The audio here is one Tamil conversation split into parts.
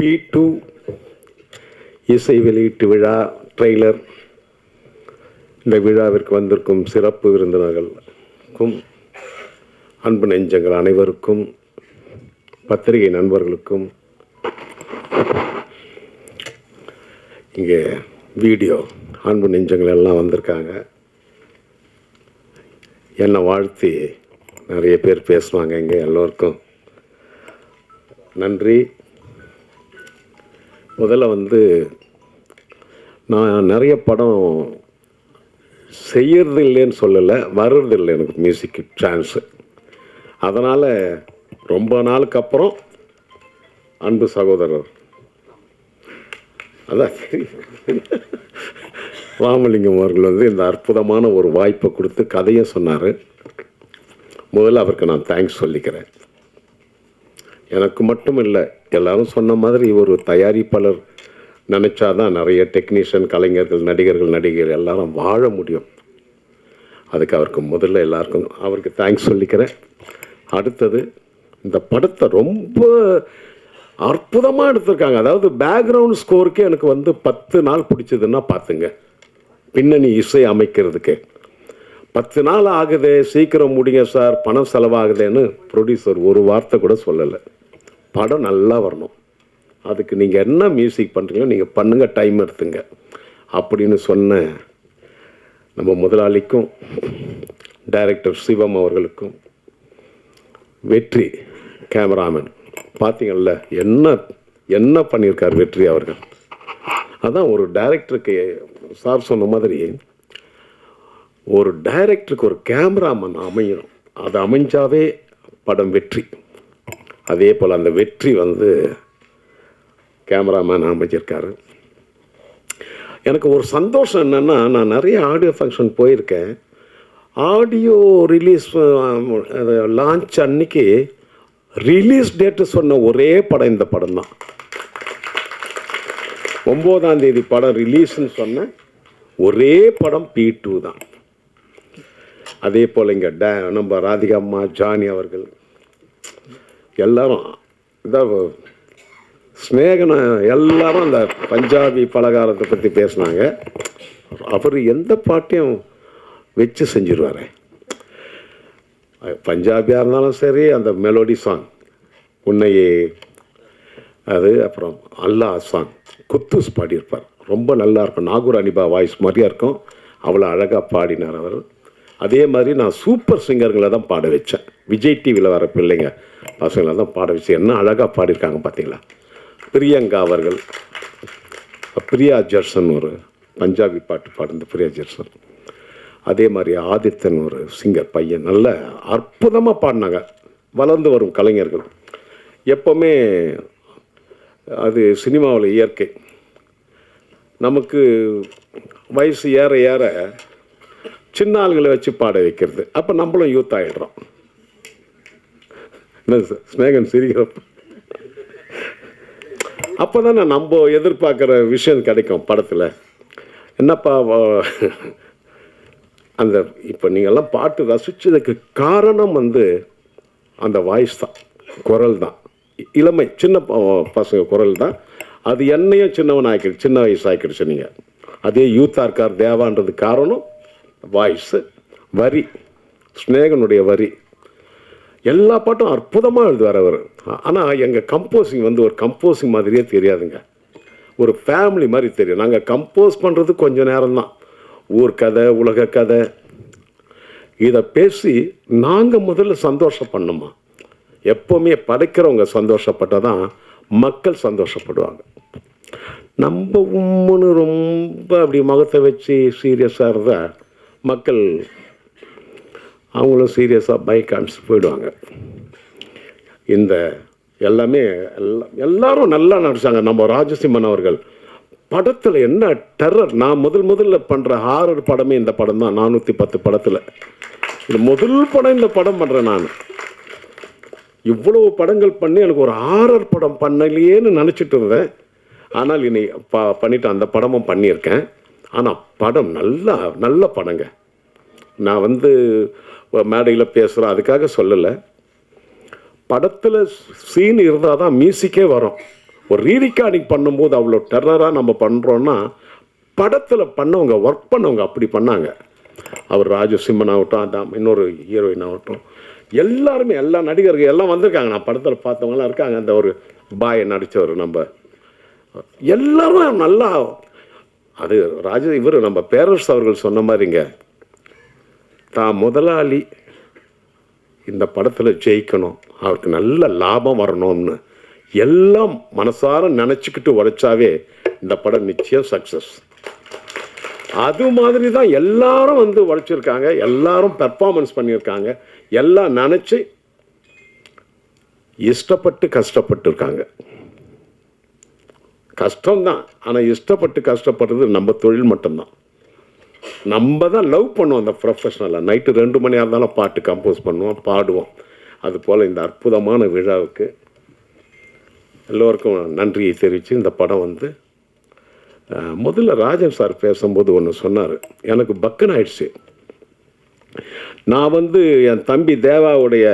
பி டூ இசை வெளியீட்டு விழா ட்ரெய்லர். இந்த விழாவிற்கு வந்திருக்கும் சிறப்பு விருந்தினர்களுக்கும் அன்பு நெஞ்சங்கள் அனைவருக்கும் பத்திரிகை நண்பர்களுக்கும் இங்கே வீடியோ அன்பு நெஞ்சங்கள் எல்லாம் வந்திருக்காங்க. என்னை வாழ்த்தி நிறைய பேர் பேசுவாங்க இங்கே எல்லோருக்கும். நன்றி. முதல்ல வந்து நான் நிறைய படம் செய்யறது இல்லைன்னு சொல்லலை வர்றது இல்லை எனக்கு மியூசிக்கு சான்ஸு அதனால் ரொம்ப நாளுக்கு அப்புறம் அன்பு சகோதரர். அதான் ராமலிங்கம் அவர்கள் வந்து இந்த அற்புதமான ஒரு வாய்ப்பை கொடுத்து கதையை சொன்னார். முதல்ல அவருக்கு நான் தேங்க்ஸ் சொல்லிக்கிறேன். எனக்கு மட்டும் இல்லை எல்லாரும் சொன்ன மாதிரி ஒரு தயாரிப்பாளர் நினச்சாதான் நிறைய டெக்னீஷியன் கலைஞர்கள் நடிகர்கள் நடிகைகள் எல்லாரும் வாழ முடியும். அதுக்கு அவருக்கு முதல்ல எல்லாருக்கும் அவருக்கு தேங்க்ஸ் சொல்லிக்கிறேன். அடுத்தது இந்த படத்தை ரொம்ப அற்புதமாக எடுத்திருக்காங்க. அதாவது பேக்ரவுண்ட் ஸ்கோருக்கே எனக்கு வந்து பத்து நாள் பிடிச்சதுன்னா பார்த்துங்க. பின்னணி இசை அமைக்கிறதுக்கு. பத்து நாள் ஆகுது சீக்கிரம் முடிங்க சார் பணம் செலவாகுதுன்னு ப்ரொடியூசர் ஒரு வார்த்தை கூட சொல்லலை. படம் நல்லா வரணும். அதுக்கு நீங்கள் என்ன மியூசிக் பண்ணுறீங்களோ நீங்கள் பண்ணுங்கள் டைம் எடுத்துங்க. அப்படின்னு சொன்ன நம்ம முதலாளிக்கும் டைரக்டர் சிவம் அவர்களுக்கும் வெற்றி கேமராமேன் பார்த்தீங்கல்ல என்ன என்ன பண்ணியிருக்கார் வெற்றி அவர்கள்? அதான் ஒரு டைரக்டருக்கு சார் சொன்ன மாதிரி ஒரு டைரக்டருக்கு ஒரு கேமராமேன் அமையணும். அது அமைஞ்சாவே படம் வெற்றி. அதே போல் அந்த வெற்றி வந்து கேமராமேன் அமைச்சிருக்காரு. எனக்கு ஒரு சந்தோஷம் என்னென்னா நான் நிறைய ஆடியோ ஃபங்க்ஷன் போயிருக்கேன். ஆடியோ ரிலீஸ் லான்ச் அன்னைக்கு ரிலீஸ் டேட்டு சொன்ன ஒரே படம் இந்த படம் தான். ஒம்போதாம் தேதி படம் ரிலீஸ்னு சொன்ன ஒரே படம் பி டூ தான். அதே போல் இங்கே டே நம்ம ராதிகா அம்மா ஜானி அவர்கள் எல்லாரும் இதான் ஸ்னேகனை எல்லாரும் அந்த பஞ்சாபி பலகாரத்தை பற்றி பேசினாங்க. அவர் எந்த பாட்டையும் வச்சு செஞ்சிருவார். பஞ்சாபியாக இருந்தாலும் சரி அந்த மெலோடி சாங் உன்னையே அது அப்புறம் அல்லா சாங் குத்துஸ் பாடியிருப்பார். ரொம்ப நல்லா இருக்கும். நாகூர் அனிபா வாய்ஸ் மாதிரியாக இருக்கும். அவ்வளோ அழகாக பாடினார் அவர். அதே மாதிரி நான் சூப்பர் சிங்கர்களை தான் பாட வச்சேன். விஜய் டிவியில் வர பிள்ளைங்க பசங்களை தான் பாட வச்சு என்ன அழகாக பாடியிருக்காங்க பார்த்தீங்களா? பிரியங்கா அவர்கள் பிரியா ஜெர்சன் ஒரு பஞ்சாபி பாட்டு பாடுந்த பிரியா ஜெர்சன். அதே மாதிரி ஆதித்தன் ஒரு சிங்கர் பையன் நல்ல அற்புதமாக பாடினாங்க. வளர்ந்து வரும் கலைஞர்கள். எப்போவுமே அது சினிமாவில் இயற்கை. நமக்கு வயசு ஏற ஏற சின்ன ஆளுகளை வச்சு பாட வைக்கிறது. அப்போ நம்மளும் யூத் ஆகிடுறோம் ஸ்நேகன் ஸ்னேகன் சிரிக்கிறப்ப அப்போ தானே நம்ம எதிர்பார்க்குற விஷயம் கிடைக்கும் படத்தில். என்னப்பா அந்த இப்போ நீங்கள்லாம் பாட்டு ரசித்ததுக்கு காரணம் வந்து அந்த வாய்ஸ் தான் குரல் தான். இளமை சின்ன ப- பசங்க குரல் தான். அது என்னையும் சின்னவன் ஆக்கிடு சின்ன வயசு ஆக்கிடுச்சு நீங்கள் அதே யூத்தாக இருக்கார் தேவான்றது காரணம் வாய்ஸு வரி ஸ்னேகனுடைய வரி. எல்லா பாட்டும் அற்புதமாக எழுதுவார் அவர். ஆனால் எங்கள் கம்போசிங் வந்து ஒரு கம்போசிங் மாதிரியே தெரியாதுங்க. ஒரு ஃபேமிலி மாதிரி தெரியும். நாங்கள் கம்போஸ் பண்ணுறது கொஞ்சம் நேரம்தான். ஊர் கதை உலக கதை. இதை பேசி நாங்கள் முதல்ல சந்தோஷம் பண்ணோமா எப்போவுமே படைக்கிறவங்க சந்தோஷப்பட்டால் தான் மக்கள் சந்தோஷப்படுவாங்க. நம்ம உம்முன்னு ரொம்ப அப்படி முகத்தை வச்சு சீரியஸாக இருந்தால் மக்கள் அவங்களும் சீரியஸாக பைக் காமிச்சு போயிடுவாங்க. இந்த எல்லாமே எல்லாம் எல்லாரும் நல்லா நடித்தாங்க நம்ம ராஜசிம்மன் அவர்கள். படத்தில் என்ன டெரர் நான் முதல் முதல்ல பண்ணுற ஹாரர் படமே இந்த படம் தான். நானூற்றி பத்து படத்தில். இந்த முதல் படம் இந்த படம் பண்ணுறேன் நான். இவ்வளவு படங்கள் பண்ணி எனக்கு ஒரு ஹாரர் படம் பண்ணலையேன்னு நினச்சிட்டு இருந்தேன். ஆனால் இனி ப பண்ணிவிட்டு அந்த படமும் பண்ணியிருக்கேன். ஆனால் படம் நல்லா நல்ல படங்க. நான் வந்து மேடையில் பேசுகிறேன் அதுக்காக சொல்லலை. படத்தில் சீன் இருந்தால் தான் மியூசிக்கே வரும். ஒரு ரீரிகார்டிங் பண்ணும்போது அவ்வளோ டெரராக நம்ம பண்ணுறோன்னா படத்தில் பண்ணவங்க ஒர்க் பண்ணவங்க அப்படி பண்ணாங்க. அவர் ராஜசிம்மன் ஆகட்டும் அதான் இன்னொரு ஹீரோயின் ஆகட்டும். எல்லாருமே எல்லா நடிகர்கள் எல்லாம் வந்திருக்காங்க. நான் படத்தில் பார்த்தவங்களாம் இருக்காங்க. அந்த ஒரு பாயை நடித்தவர் நம்ம. எல்லாரும் நல்லா அது ராஜ இவர் நம்ம பேரரசு அவர்கள் சொன்ன மாதிரிங்க. தான் முதலாளி இந்த படத்தில் ஜெயிக்கணும். அவருக்கு நல்ல லாபம் வரணும்னு. எல்லாம் மனசார நினச்சிக்கிட்டு உழைச்சாவே இந்த படம் நிச்சயம் சக்ஸஸ் அது மாதிரி தான் எல்லாரும் வந்து உழைச்சிருக்காங்க. எல்லாரும் பெர்ஃபார்மன்ஸ் பண்ணியிருக்காங்க. எல்லாம் நினச்சி இஷ்டப்பட்டு கஷ்டப்பட்டு இருக்காங்க. கஷ்டம்தான். ஆனால் இஷ்டப்பட்டு கஷ்டப்படுறது நம்ம தொழில் மட்டும்தான். நம்ம தான் லவ் பண்ணுவோம் அந்த ப்ரொஃபஷனலாக நைட்டு ரெண்டு மணியாக இருந்தாலும் பாட்டு கம்போஸ் பண்ணுவோம் பாடுவோம். அதுபோல் இந்த அற்புதமான விழாவுக்கு எல்லோருக்கும் நன்றியை தெரிவித்து இந்த படம் வந்து முதல்ல ராஜன் சார் பேசும்போது ஒன்று சொன்னார். எனக்கு பக்குன்னு ஆயிடுச்சு நான் வந்து என் தம்பி தேவாவுடைய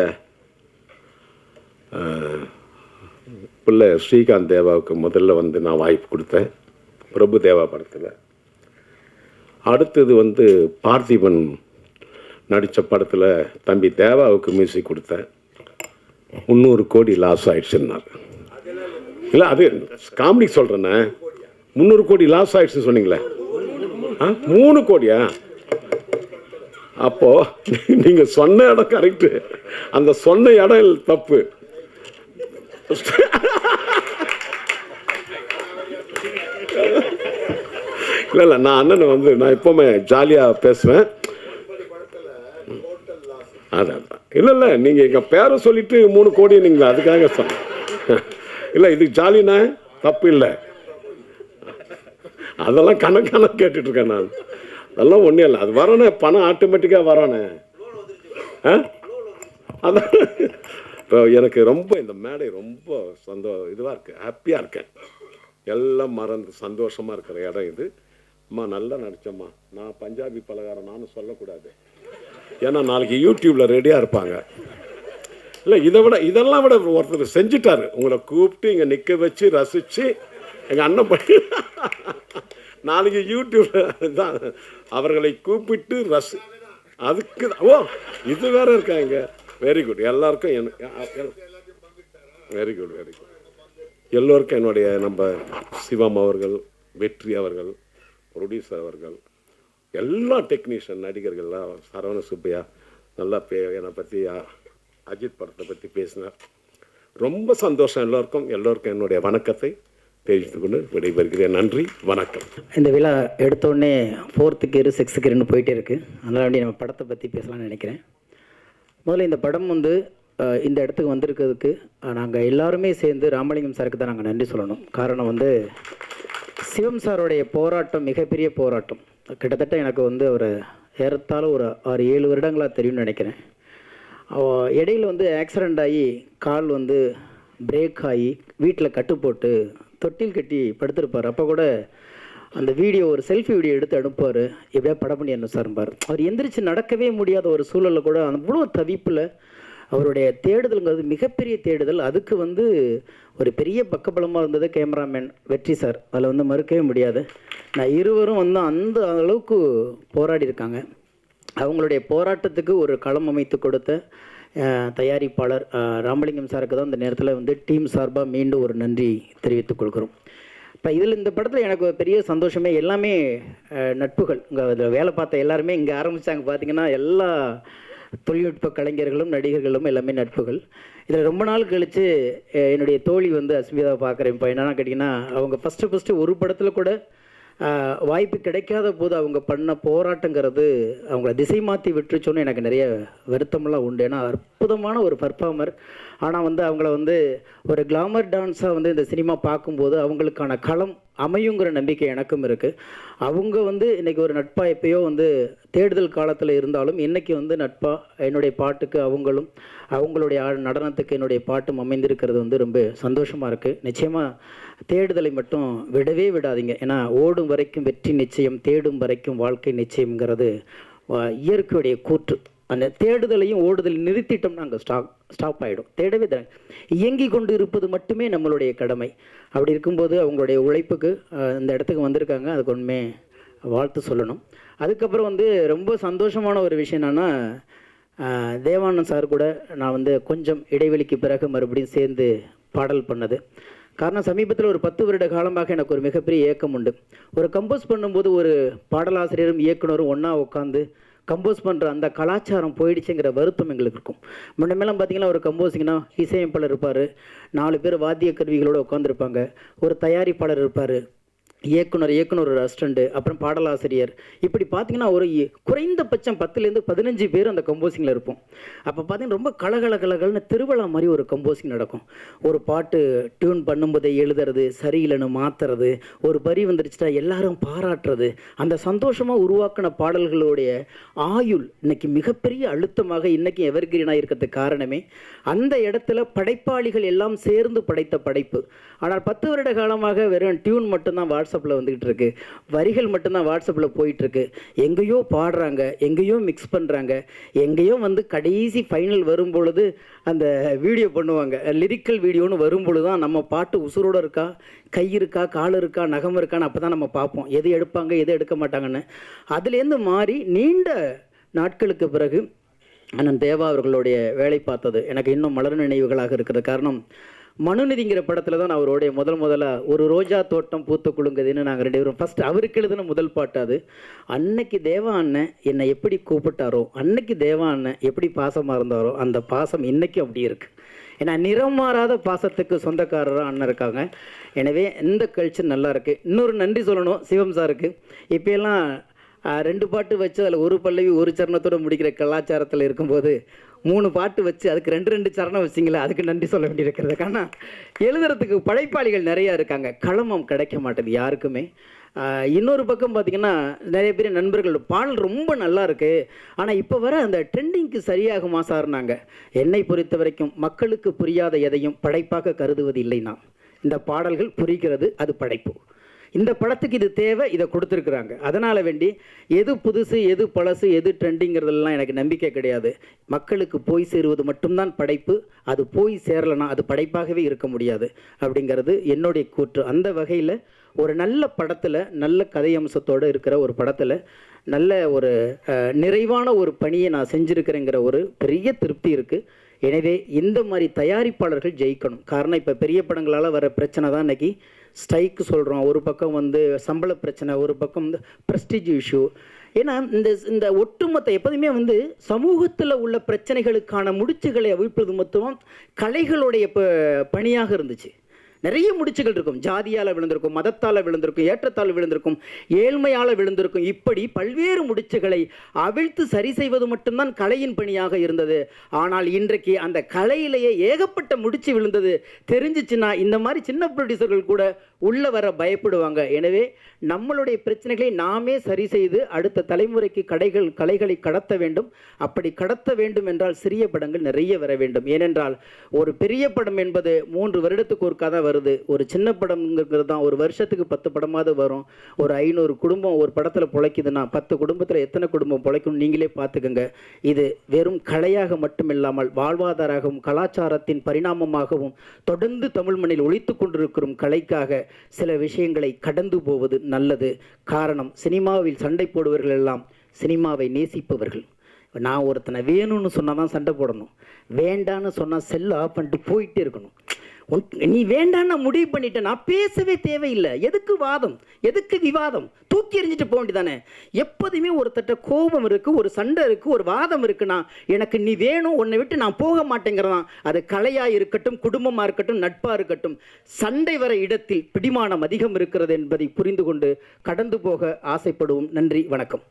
பிள்ளை ஸ்ரீகாந்த் தேவாவுக்கு முதல்ல வந்து நான் வாய்ப்பு கொடுத்தேன். பிரபு தேவா படத்தில். அடுத்தது வந்து பார்த்திபன் நடித்த படத்தில் தம்பி தேவாவுக்கு மியூசிக் கொடுத்தேன். முந்நூறு கோடி லாஸ் ஆயிடுச்சுன்னார். இல்லை அது காமெடி சொல்கிறேண்ணே முந்நூறு கோடி லாஸ் ஆயிடுச்சுன்னு சொன்னீங்களே. ஆ மூணு கோடியா? அப்போ நீங்கள் சொன்ன இடம் கரெக்டு அந்த சொன்ன இடம் தப்பு. இல்லை இல்லை நான் அண்ணனை வந்து நான் எப்போவுமே ஜாலியாக பேசுவேன். அதான் அதான். இல்லை இல்லை நீங்கள் எங்கள் பேரை சொல்லிட்டு மூணு கோடி நீங்கள்? அதுக்காக சொன்ன இல்லை இது ஜாலிண்ணே தப்பு இல்லை. அதெல்லாம் கணக்கான கேட்டுட்ருக்கேன் நான். அதெல்லாம் ஒன்றும் இல்லை. அது வரணே பணம் ஆட்டோமேட்டிக்காக வரணே ஆ? அதான். இப்போ எனக்கு ரொம்ப இந்த மேடை ரொம்ப சந்தோ இதுவாக இருக்குது ஹாப்பியாக இருக்கேன். எல்லாம் மறந்து சந்தோஷமாக இருக்கிற இடம் இது. அம்மா நல்லா நடித்தம்மா நான் பஞ்சாபி பலகாரம் நானும் சொல்லக்கூடாது. ஏன்னா நாளைக்கு யூடியூப்பில் ரெடியாக இருப்பாங்க. இல்லை இதை விட இதெல்லாம் விட ஒருத்தர் செஞ்சுட்டார். உங்களை கூப்பிட்டு இங்கே நிற்க வச்சு ரசித்து எங்கள் அண்ணன் பண்ணி நாளைக்கு யூடியூப்பில் தான் அவர்களை கூப்பிட்டு ரசி அதுக்கு தான் ஓ இது வேற இருக்காங்க வெரி குட் எல்லாருக்கும் வெரி குட் வெரி குட் எல்லோருக்கும் என்னுடைய நம்ம சிவம் அவர்கள் வெற்றி அவர்கள் ப்ரொடியூசர் அவர்கள் எல்லா டெக்னீஷியன் நடிகர்கள்லாம் சரவண சுப்பையா நல்லா பே என்னை பற்றி அஜித் படத்தை பற்றி பேசினார். ரொம்ப சந்தோஷம் எல்லோருக்கும். எல்லோருக்கும் என்னுடைய வணக்கத்தை தெரிவித்து கொண்டு விடைபெறுகிறேன். நன்றி வணக்கம். இந்த விழா எடுத்தோடனே ஃபோர்த்துக்கு இரு சிக்ஸ்த்துக்கு ரெண்டு போயிட்டே இருக்குது அதனால் வேண்டிய நம்ம படத்தை பற்றி பேசலாம்னு நினைக்கிறேன். முதல்ல இந்த படம் வந்து இந்த இடத்துக்கு வந்திருக்கிறதுக்கு நாங்கள் எல்லாருமே சேர்ந்து ராமலிங்கம் சாருக்கு தான் நாங்கள் நன்றி சொல்லணும். காரணம் வந்து சிவம் சாருடைய போராட்டம் மிகப்பெரிய போராட்டம். கிட்டத்தட்ட எனக்கு வந்து அவர் ஏறத்தாழ ஒரு ஆறு ஏழு வருடங்களாக தெரியும்னு நினைக்கிறேன். இடையில் இடையில வந்து ஆக்சிடெண்ட் ஆகி கால் வந்து பிரேக் ஆகி வீட்டில் கட்டு போட்டு தொட்டில் கட்டி படுத்திருப்பார். அப்போ கூட அந்த வீடியோ ஒரு செல்ஃபி வீடியோ எடுத்து அனுப்புவார். எப்படியா படம் பண்ணி அனுப்ப சார்பார் அவர் எந்திரிச்சு நடக்கவே முடியாத ஒரு சூழலில் கூட அவ்வளோ தவிப்பில் அவருடைய தேடுதல்ங்கிறது மிகப்பெரிய தேடுதல். அதுக்கு வந்து ஒரு பெரிய பக்கபலமாக இருந்தது கேமராமேன் வெற்றி சார். அதில் வந்து மறுக்கவே முடியாது. நான் இருவரும் வந்து அந்த அளவுக்கு போராடி இருக்காங்க. அவங்களுடைய போராட்டத்துக்கு ஒரு களம் அமைத்து கொடுத்த தயாரிப்பாளர் ராமலிங்கம் சாருக்கு தான் இந்த நேரத்தில் வந்து டீம் சார்பாக மீண்டும் ஒரு நன்றி தெரிவித்துக் கொள்கிறோம். இப்போ இதில் இந்த படத்தில் எனக்கு ஒரு பெரிய சந்தோஷமே எல்லாமே நட்புகள். இங்கே இதில் வேலை பார்த்த எல்லாருமே இங்கே ஆரம்பித்தாங்க பார்த்தீங்கன்னா எல்லா தொழில்நுட்ப கலைஞர்களும் நடிகர்களும் எல்லாமே நட்புகள். இதில் ரொம்ப நாள் கழித்து என்னுடைய தோழி வந்து அஸ்மிதாவை பார்க்குறேன். இப்போ என்னென்னா கேட்டிங்கன்னா அவங்க ஃபஸ்ட்டு ஃபஸ்ட்டு ஒரு படத்தில் கூட வாய்ப்பு கிடைக்காத போது அவங்க பண்ண போராட்டங்கிறது அவங்கள திசை மாற்றி விட்டுருச்சோன்னு எனக்கு நிறைய வருத்தமெல்லாம் உண்டு. ஏன்னா அற்புதமான ஒரு பர்ஃபார்மர் ஆனால் வந்து அவங்கள வந்து ஒரு கிளாமர் டான்ஸாக வந்து இந்த சினிமா பார்க்கும்போது அவங்களுக்கான களம் அமையுங்கிற நம்பிக்கை எனக்கும் இருக்குது அவங்க வந்து இன்றைக்கி ஒரு நட்பாக எப்பயோ வந்து தேடுதல் காலத்தில் இருந்தாலும் இன்றைக்கி வந்து நட்பாக என்னுடைய பாட்டுக்கு அவங்களும் அவங்களுடைய நடனத்துக்கு என்னுடைய பாட்டும் அமைந்திருக்கிறது வந்து ரொம்ப சந்தோஷமாக இருக்குது நிச்சயமாக தேடுதலை மட்டும் விடவே விடாதீங்க. ஏன்னா ஓடும் வரைக்கும் வெற்றி நிச்சயம் தேடும் வரைக்கும் வாழ்க்கை நிச்சயம்ங்கிறது இயற்கையுடைய கூற்று. அந்த தேடுதலையும் ஓடுதல் நிறுத்திட்டோம்னா அங்கே ஸ்டாக் ஸ்டாப் ஆகிடும் தேடவே தர இயங்கி கொண்டு இருப்பது மட்டுமே நம்மளுடைய கடமை. அப்படி இருக்கும்போது அவங்களுடைய உழைப்புக்கு இந்த இடத்துக்கு வந்திருக்காங்க. அதுக்கு ஒன்றுமே வாழ்த்து சொல்லணும். அதுக்கப்புறம் வந்து ரொம்ப சந்தோஷமான ஒரு விஷயம் என்னென்னா தேவானந்த் சார் கூட நான் வந்து கொஞ்சம் இடைவெளிக்கு பிறகு மறுபடியும் சேர்ந்து பாடல் பண்ணது. காரணம் சமீபத்தில் ஒரு பத்து வருட காலமாக எனக்கு ஒரு மிகப்பெரிய ஏக்கம் உண்டு. ஒரு கம்போஸ் பண்ணும்போது ஒரு பாடலாசிரியரும் இயக்குனரும் ஒன்றா உட்காந்து கம்போஸ் பண்ணுற அந்த கலாச்சாரம் போயிடுச்சுங்கிற வருத்தம் எங்களுக்கு இருக்கும். முன்னமேலாம் பார்த்தீங்கன்னா ஒரு கம்போசிங்னா இசையமைப்பாளர் இருப்பார். நாலு பேர் வாத்திய கருவிகளோடு உட்காந்துருப்பாங்க ஒரு தயாரிப்பாளர் இருப்பார். இயக்குனர் இயக்குனர் ஒரு அசிஸ்டண்ட்டு அப்புறம் பாடலாசிரியர். இப்படி பார்த்தீங்கன்னா ஒரு இ- குறைந்தபட்சம் பத்துலேருந்து பதினஞ்சு பேர் அந்த கம்போசிங்கில் இருப்போம். அப்போ பார்த்தீங்கன்னா ரொம்ப கலகல கலகலன்னு திருவிழா மாதிரி ஒரு கம்போசிங் நடக்கும். ஒரு பாட்டு டியூன் பண்ணும்போதே எழுதுறது சரியில்லைன்னு மாற்றுறது ஒரு வரி வந்துருச்சுட்டா எல்லாரும் பாராட்டுறது அந்த சந்தோஷமாக உருவாக்கின பாடல்களுடைய ஆயுள் இன்னைக்கு மிகப்பெரிய அழுத்தமாக இன்றைக்கி எவர்கிரீனாக இருக்கிறதுக்கு காரணமே அந்த இடத்துல படைப்பாளிகள் எல்லாம் சேர்ந்து படைத்த படைப்பு. ஆனால் பத்து வருட காலமாக வெறும் டியூன் மட்டும்தான் வாட்ஸ்அப்பில் வந்துகிட்டு இருக்கு. வரிகள் மட்டும்தான் வாட்ஸ்அப்பில் போயிட்டுருக்கு. எங்கேயோ பாடுறாங்க எங்கேயோ மிக்ஸ் பண்ணுறாங்க எங்கேயோ வந்து கடைசி ஃபைனல் வரும் பொழுது அந்த வீடியோ பண்ணுவாங்க. லிரிக்கல் வீடியோன்னு வரும் பொழுது தான் நம்ம பாட்டு உசுரோடு இருக்கா கை இருக்கா கால் இருக்கா நகம் இருக்கான்னு அப்போ தான் நம்ம பார்ப்போம். எது எடுப்பாங்க எது எடுக்க மாட்டாங்கன்னு. அதுலேருந்து மாறி நீண்ட நாட்களுக்கு பிறகு அண்ணன் தேவா அவர்களுடைய வேலை பார்த்தது எனக்கு இன்னும் மலர் நினைவுகளாக இருக்கிறது காரணம் மனுநிதிங்கிற படத்தில் தான் நான் அவருடைய முதல் முதல்ல ஒரு ரோஜா தோட்டம் பூத்து குலுங்குதுன்னு நாங்கள் ரெண்டு பேரும் ஃபஸ்ட் அவருக்கு எழுதின முதல் பாட்டு அது. அன்னைக்கு தேவா அண்ணன் என்னை எப்படி கூப்பிட்டாரோ அன்னைக்கு தேவா அண்ணன் எப்படி பாசமாக இருந்தாரோ அந்த பாசம் இன்றைக்கும் அப்படி இருக்குது ஏன்னா நிறம் மாறாத பாசத்துக்கு சொந்தக்காரராக அண்ணன் இருக்காங்க. எனவே இந்த கல்ச்சர் நல்லா இருக்குது இன்னொரு நன்றி சொல்லணும் சிவம் சாருக்கு. இப்போயெல்லாம் ரெண்டு பாட்டு வச்சு அதில் ஒரு பல்லவி ஒரு சரணத்தோட முடிக்கிற கலாச்சாரத்தில் இருக்கும்போது மூணு பாட்டு வச்சு அதுக்கு ரெண்டு ரெண்டு சரணம் வச்சிங்களா அதுக்கு நன்றி சொல்ல வேண்டியிருக்கிறது. ஆனால் எழுதுறதுக்கு படைப்பாளிகள் நிறையா இருக்காங்க. களமம் கிடைக்க மாட்டேது யாருக்குமே. இன்னொரு பக்கம் பார்த்தீங்கன்னா நிறைய பேர் நண்பர்கள் பாடல் ரொம்ப நல்லா இருக்கு. ஆனால் இப்போ வர அந்த ட்ரெண்டிங்க்கு சரியாகுமா சார்னாங்க. என்னை பொறுத்த வரைக்கும் மக்களுக்கு புரியாத எதையும் படைப்பாக கருதுவது இல்லை நான் இந்த பாடல்கள் புரிகிறது அது படைப்பு. இந்த படத்துக்கு இது தேவை இதை கொடுத்துருக்குறாங்க. அதனால் வேண்டி எது புதுசு எது பழசு எது ட்ரெண்டிங்கிறதெல்லாம் எனக்கு நம்பிக்கை கிடையாது. மக்களுக்கு போய் சேருவது மட்டும்தான் படைப்பு அது போய் சேரலைன்னா அது படைப்பாகவே இருக்க முடியாது அப்படிங்கிறது என்னுடைய கூற்று. அந்த வகையில் ஒரு நல்ல படத்தில் நல்ல கதை அம்சத்தோடு இருக்கிற ஒரு படத்தில் நல்ல ஒரு நிறைவான ஒரு பணியை நான் செஞ்சுருக்கிறேங்கிற ஒரு பெரிய திருப்தி இருக்குது எனவே இந்த மாதிரி தயாரிப்பாளர்கள் ஜெயிக்கணும். காரணம் இப்போ பெரிய படங்களால் வர பிரச்சனை தான் இன்றைக்கி ஸ்ட்ரைக்கு சொல்கிறோம் ஒரு பக்கம் வந்து சம்பள பிரச்சனை ஒரு பக்கம் வந்து ப்ரெஸ்டிஜ் இஷ்யூ ஏன்னா இந்த இந்த ஒட்டுமொத்த எப்போதுமே வந்து சமூகத்தில் உள்ள பிரச்சனைகளுக்கான முடிச்சுகளை அவிழ்ப்பது மொத்தம் கலைகளுடைய ப பணியாக இருந்துச்சு. நிறைய முடிச்சுகள் இருக்கும். ஜாதியால் விழுந்திருக்கும் மதத்தால் விழுந்திருக்கும் ஏற்றத்தால் விழுந்திருக்கும் ஏழ்மையால் விழுந்திருக்கும். இப்படி பல்வேறு முடிச்சுகளை அவிழ்த்து சரி செய்வது மட்டும்தான் கலையின் பணியாக இருந்தது. ஆனால் இன்றைக்கு அந்த கலையிலேயே ஏகப்பட்ட முடிச்சு விழுந்தது. தெரிஞ்சிச்சுன்னா இந்த மாதிரி சின்ன ப்ரொடியூசர்கள் கூட உள்ள வர பயப்படுவாங்க. எனவே நம்மளுடைய பிரச்சனைகளை நாமே சரி செய்து அடுத்த தலைமுறைக்கு கடைகள் கலைகளை கடத்த வேண்டும். அப்படி கடத்த வேண்டும் என்றால் சிறிய படங்கள் நிறைய வர வேண்டும். ஏனென்றால் ஒரு பெரிய படம் என்பது மூன்று வருடத்துக்கு ஒரு கதை வரும். வருது. ஒரு சின்ன படம்ங்கிறது தான். ஒரு வருஷத்துக்கு பத்து படமாவது வரும். ஒரு ஐநூறு குடும்பம் ஒரு படத்தில் பிழைக்குதுன்னா பத்து குடும்பத்தில் எத்தனை குடும்பம் பிழைக்கும் நீங்களே பார்த்துக்கோங்க. இது வெறும் கலையாக மட்டும் இல்லாமல் வாழ்வாதாரமாகவும் கலாச்சாரத்தின் பரிணாமமாகவும் தொடர்ந்து தமிழ் மண்ணில் ஒழித்து கொண்டிருக்கும் கலைக்காக சில விஷயங்களை கடந்து போவது நல்லது. காரணம் சினிமாவில் சண்டை போடுவர்கள் எல்லாம் சினிமாவை நேசிப்பவர்கள். நான் ஒருத்தனை வேணும்னு சொன்னால் தான் சண்டை போடணும். வேண்டான்னு சொன்னால் செல்லை ஆஃப் பண்ணிட்டு போயிட்டே இருக்கணும். நீ வேண்டான்னு நான் முடிவு பண்ணிட்டேன். நான் பேசவே தேவையில்லை. எதுக்கு வாதம்? எதுக்கு விவாதம்? தூக்கி எறிஞ்சிட்டு போக வேண்டியதானே? எப்போதுமே ஒருத்தட்ட கோபம் இருக்கு ஒரு சண்டை இருக்கு ஒரு வாதம் இருக்குன்னா எனக்கு நீ வேணும் உன்னை விட்டு நான் போக மாட்டேங்கிறதான். அது கலையா இருக்கட்டும் குடும்பமா இருக்கட்டும் நட்பா இருக்கட்டும். சண்டை வர இடத்தில் பிடிமானம் அதிகம் இருக்கிறது என்பதை புரிந்து கொண்டு கடந்து போக ஆசைப்படுவோம். நன்றி வணக்கம்.